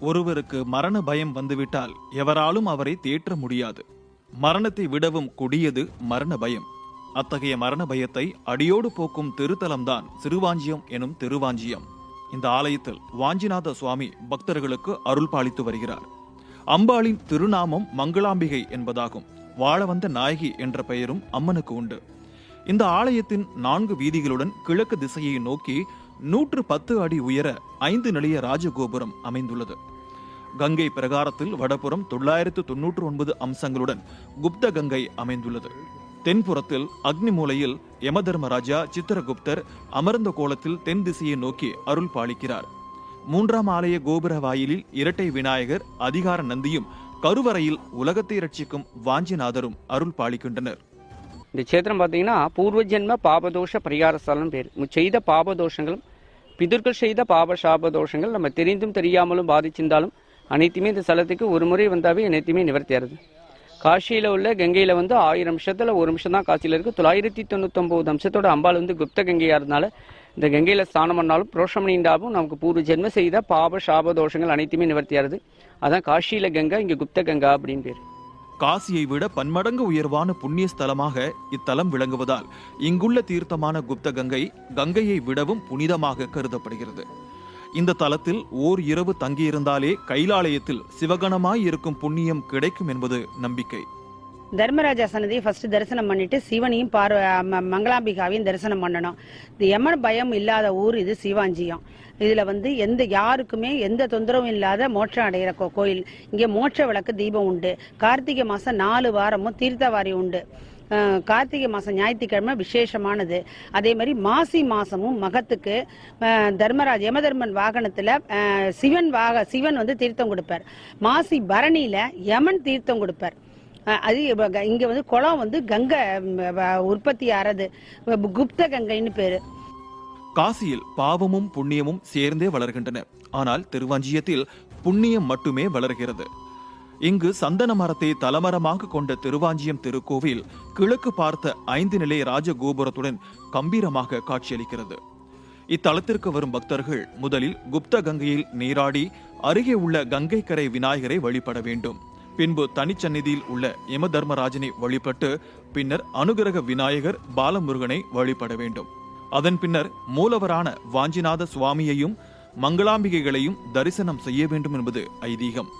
ஒருவருக்கு மரண பயம் வந்துவிட்டால் எவராலும் அவரை தேற்ற முடியாது. மரணத்தை விடவும் கொடியது மரண பயம். அத்தகைய மரண பயத்தை அடியோடு போக்கும் திருத்தலம்தான் சிறுவாஞ்சியம் எனும் திருவாஞ்சியம். இந்த ஆலயத்தில் வாஞ்சிநாத சுவாமி பக்தர்களுக்கு அருள் பாலித்து வருகிறார். அம்பாளின் திருநாமம் மங்களாம்பிகை என்பதாகும். வாழ வந்த நாயகி என்ற பெயரும் அம்மனுக்கு உண்டு. இந்த ஆலயத்தின் நான்கு வீதிகளுடன் கிழக்கு திசையை நோக்கி நூற்று பத்து அடி உயர ஐந்து நிலைய ராஜகோபுரம் அமைந்துள்ளது. கங்கை பிரகாரத்தில் வடபுறம் தொள்ளாயிரத்து தொன்னூற்று ஒன்பது அம்சங்களுடன் குப்த கங்கை அமைந்துள்ளது. தென்புறத்தில் அக்னி மூலையில் யமதர்மராஜா சித்திரகுப்தர் அமர்ந்த கோலத்தில் தென் திசையை நோக்கி அருள் பாலிக்கிறார். மூன்றாம் ஆலய கோபுர வாயிலில் இரட்டை விநாயகர் அதிகார நந்தியும் கருவறையில் உலகத்தை ரட்சிக்கும் வாஞ்சிநாதரும் அருள் பாலிக்கின்றனர். இந்த சேத்திரம் பார்த்தீங்கன்னா பூர்வ ஜென்ம பாபதோஷ பரிகாரஸ்தலம் பேர். செய்த பாபதோஷங்களும் பிதர்கள் செய்த பாப சாப தோஷங்கள் நம்ம தெரிந்தும் தெரியாமலும் பாதிச்சிருந்தாலும் அனைத்துமே இந்த ஸ்தலத்துக்கு ஒரு முறை வந்தாவே அனைத்துமே நிவர்த்தி ஆறுது காஷியில் உள்ள கங்கையில் வந்து ஆயிரம் நிமிஷத்தில் ஒரு நிமிஷம் தான் காட்சியில் இருக்குது தொள்ளாயிரத்தி தொண்ணூத்தொம்பது அம்சத்தோட அம்பாள் வந்து குப்த கங்கையாக இருந்தால இந்த கங்கையில் ஸ்நானம் பண்ணாலும் புரோஷமணிண்டாவும் நமக்கு பூர்வ ஜென்ம செய்த பாப சாப தோஷங்கள் அனைத்துமே நிவர்த்தி அதான் காஷியில் கங்கா இங்கே குப்த கங்கா அப்படின்னு பேர். காசியை விட பன்மடங்கு உயர்வான புண்ணிய ஸ்தலமாக இத்தலம் விளங்குவதால் இங்குள்ள தீர்த்தமான குப்த கங்கை கங்கையை விடவும் புனிதமாக கருதப்படுகிறது. இந்த தலத்தில் ஓர் இரவு தங்கியிருந்தாலே கைலாலயத்தில் சிவகணமாய் இருக்கும் புண்ணியம் கிடைக்கும் என்பது நம்பிக்கை. தர்மராஜா சன்னதியை ஃபர்ஸ்ட் தரிசனம் பண்ணிட்டு சிவனையும் பார்வ மங்களாம்பிகாவையும் தரிசனம் பண்ணணும். இந்த எமன் பயம் இல்லாத ஊர் இது சிவாஞ்சியம் இதுல வந்து எந்த யாருக்குமே எந்த தொந்தரவும் இல்லாத மோட்சம் அடைகிற கோயில். இங்கே மோட்ச விளக்கு தீபம் உண்டு. கார்த்திகை மாசம் நாலு வாரமும் தீர்த்தவாரி உண்டு. கார்த்திகை மாதம் ஞாயிற்றுக்கிழமை விசேஷமானது. அதே மாதிரி மாசி மாசமும் மகத்துக்கு தர்மராஜ் யமதர்மன் வாகனத்தில் சிவன் வாக சிவன் வந்து தீர்த்தம் கொடுப்பார். மாசி பரணியில யமன் தீர்த்தம் கொடுப்பார். அது க- இங்க வந்து குளம் வந்து கங்கை வ- உற்பத்தி ஆறது குப்த கங்கைன்னு பேரு. காசியில் பாவமும் புண்ணியமும் சேர்ந்தே வளர்கின்றன. ஆனால் திருவாஞ்சியத்தில் புண்ணியம் மட்டுமே வளர்கிறது. இங்கு சந்தன மரத்தை தலமரமாக கொண்ட திருவாஞ்சியம் திருக்கோவில் கிழக்கு பார்த்த ஐந்து நிலை ராஜகோபுரத்துடன் கம்பீரமாக காட்சியளிக்கிறது. இத்தலத்திற்கு வரும் பக்தர்கள் முதலில் குப்த கங்கையில் நீராடி அருகே உள்ள கங்கை கரை விநாயகரை வழிபட வேண்டும். பின்பு தனிச்சந்நிதியில் உள்ள யம தர்மராஜனை வழிபட்டு பின்னர் அனுகிரக விநாயகர் பாலமுருகனை வழிபட வேண்டும். அதன் பின்னர் மூலவரான வாஞ்சிநாத சுவாமியையும் மங்களாம்பிகைகளையும் தரிசனம் செய்ய வேண்டும் என்பது ஐதீகம்.